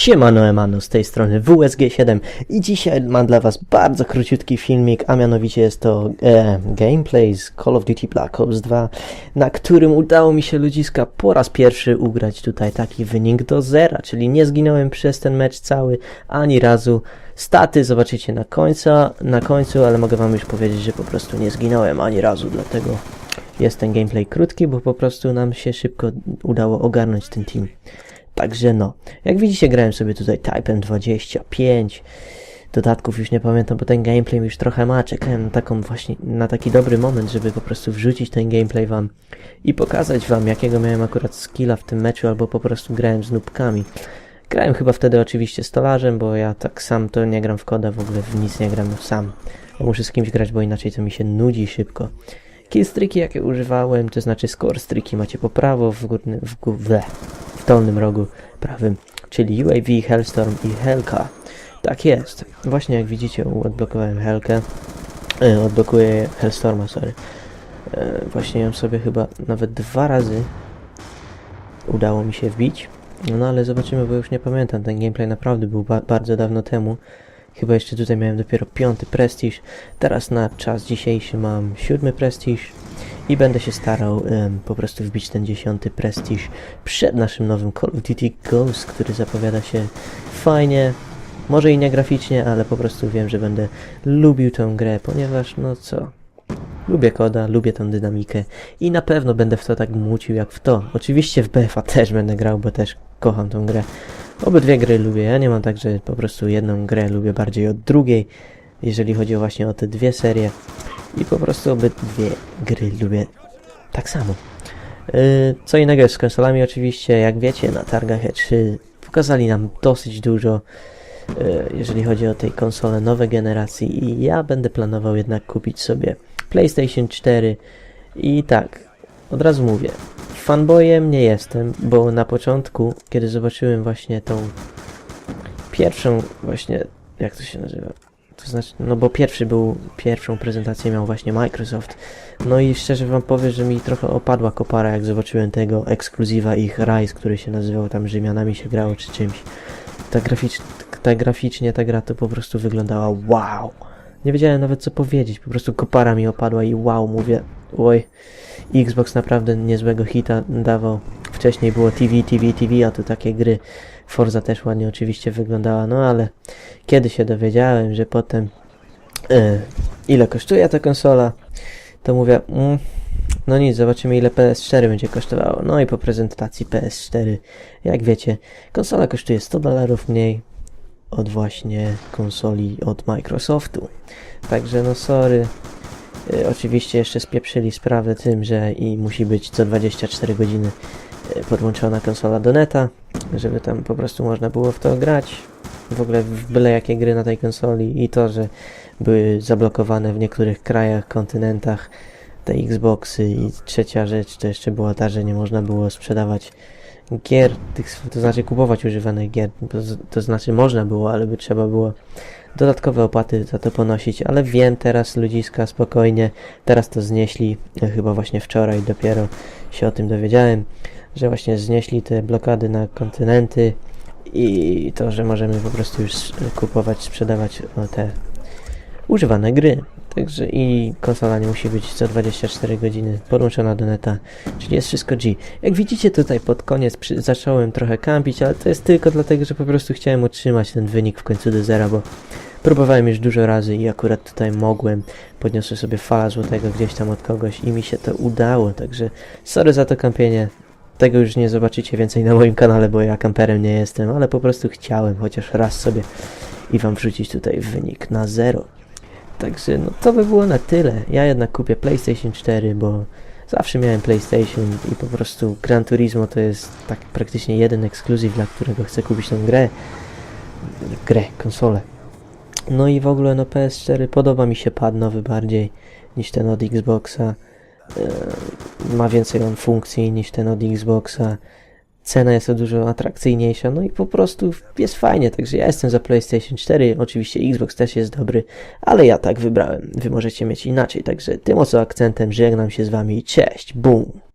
Siemano Emano, z tej strony WSG7 i dzisiaj mam dla was bardzo króciutki filmik, a mianowicie jest to e, gameplay z Call of Duty Black Ops 2, na którym udało mi się ludziska po raz pierwszy ugrać tutaj taki wynik do zera, czyli nie zginąłem przez ten mecz cały, ani razu. Staty zobaczycie na końca, na końcu, ale mogę wam już powiedzieć, że po prostu nie zginąłem ani razu, dlatego jest ten gameplay krótki, bo po prostu nam się szybko udało ogarnąć ten team. Także no, jak widzicie grałem sobie tutaj Typem 25, dodatków już nie pamiętam, bo ten gameplay już trochę ma, czekałem na taką właśnie, na taki dobry moment, żeby po prostu wrzucić ten gameplay wam i pokazać wam, jakiego miałem akurat skilla w tym meczu, albo po prostu grałem z nubkami. Grałem chyba wtedy oczywiście stolarzem, bo ja tak sam to nie gram w koda, w ogóle w nic nie gram sam. Bo muszę z kimś grać, bo inaczej to mi się nudzi szybko. Killstreaki jakie używałem, to znaczy score streaki macie po prawo, w, górny, w, w, w dolnym rogu prawym, czyli UAV, Hellstorm i Helka. Tak jest. Właśnie jak widzicie odblokowałem Helkę, e, odblokuję Hellstorma, sorry. E, właśnie ją sobie chyba nawet dwa razy udało mi się wbić. No ale zobaczymy, bo już nie pamiętam. Ten gameplay naprawdę był ba bardzo dawno temu. Chyba jeszcze tutaj miałem dopiero piąty prestiż. Teraz na czas dzisiejszy mam siódmy prestiż. I będę się starał em, po prostu wbić ten dziesiąty prestiż przed naszym nowym Call of Duty Ghost, który zapowiada się fajnie. Może i nie graficznie, ale po prostu wiem, że będę lubił tę grę, ponieważ no co, Lubię koda, lubię tą dynamikę i na pewno będę w to tak mucił jak w to. Oczywiście w BFA też będę grał, bo też kocham tą grę. Obydwie gry lubię. Ja nie mam tak, że po prostu jedną grę lubię bardziej od drugiej, jeżeli chodzi właśnie o te dwie serie. I po prostu obydwie gry lubię tak samo. Yy, co innego jest z konsolami oczywiście, jak wiecie, na targach E3 pokazali nam dosyć dużo, yy, jeżeli chodzi o tej konsole nowej generacji i ja będę planował jednak kupić sobie PlayStation 4 i tak, od razu mówię, fanboyem nie jestem, bo na początku, kiedy zobaczyłem właśnie tą pierwszą właśnie, jak to się nazywa? To znaczy, no bo pierwszy był, pierwszą prezentację miał właśnie Microsoft. No i szczerze wam powiem, że mi trochę opadła kopara, jak zobaczyłem tego ekskluzywa ich Rise, który się nazywał tam Rzymianami się grało czy czymś. Ta, graficz, ta graficznie ta gra to po prostu wyglądała wow. Nie wiedziałem nawet co powiedzieć, po prostu kopara mi opadła i wow, mówię, oj, Xbox naprawdę niezłego hita dawał. Wcześniej było TV, TV, TV, a tu takie gry. Forza też ładnie oczywiście wyglądała, no ale kiedy się dowiedziałem, że potem e, ile kosztuje ta konsola, to mówię, mm, no nic, zobaczymy ile PS4 będzie kosztowało. No i po prezentacji PS4, jak wiecie, konsola kosztuje 100 dolarów mniej od właśnie konsoli od Microsoftu. Także no sorry. E, oczywiście jeszcze spieprzyli sprawę tym, że i musi być co 24 godziny e, podłączona konsola do neta, żeby tam po prostu można było w to grać. W ogóle w byle jakie gry na tej konsoli i to, że były zablokowane w niektórych krajach, kontynentach te Xboxy i trzecia rzecz to jeszcze była ta, że nie można było sprzedawać gier, tych, to znaczy kupować używanych gier, to, to znaczy można było, ale by trzeba było dodatkowe opłaty za to ponosić, ale wiem teraz ludziska spokojnie, teraz to znieśli, e, chyba właśnie wczoraj dopiero się o tym dowiedziałem, że właśnie znieśli te blokady na kontynenty i to, że możemy po prostu już kupować, sprzedawać te używane gry. Także i konsola nie musi być co 24 godziny podłączona do neta, czyli jest wszystko G. Jak widzicie tutaj pod koniec przy, zacząłem trochę kampić, ale to jest tylko dlatego, że po prostu chciałem utrzymać ten wynik w końcu do zera, bo próbowałem już dużo razy i akurat tutaj mogłem. Podniosłem sobie fala złotego gdzieś tam od kogoś i mi się to udało, także sorry za to kampienie. Tego już nie zobaczycie więcej na moim kanale, bo ja kamperem nie jestem, ale po prostu chciałem chociaż raz sobie i wam wrzucić tutaj wynik na zero. Także no to by było na tyle. Ja jednak kupię PlayStation 4, bo zawsze miałem PlayStation i po prostu Gran Turismo to jest tak praktycznie jeden ekskluzyw, dla którego chcę kupić tą grę. Grę, konsolę. No i w ogóle no PS4 podoba mi się pad nowy bardziej niż ten od Xboxa. Eee, ma więcej on funkcji niż ten od Xboxa. Cena jest o dużo atrakcyjniejsza, no i po prostu jest fajnie, także ja jestem za PlayStation 4, oczywiście Xbox też jest dobry, ale ja tak wybrałem, wy możecie mieć inaczej, także tym oto akcentem żegnam się z wami, cześć, boom!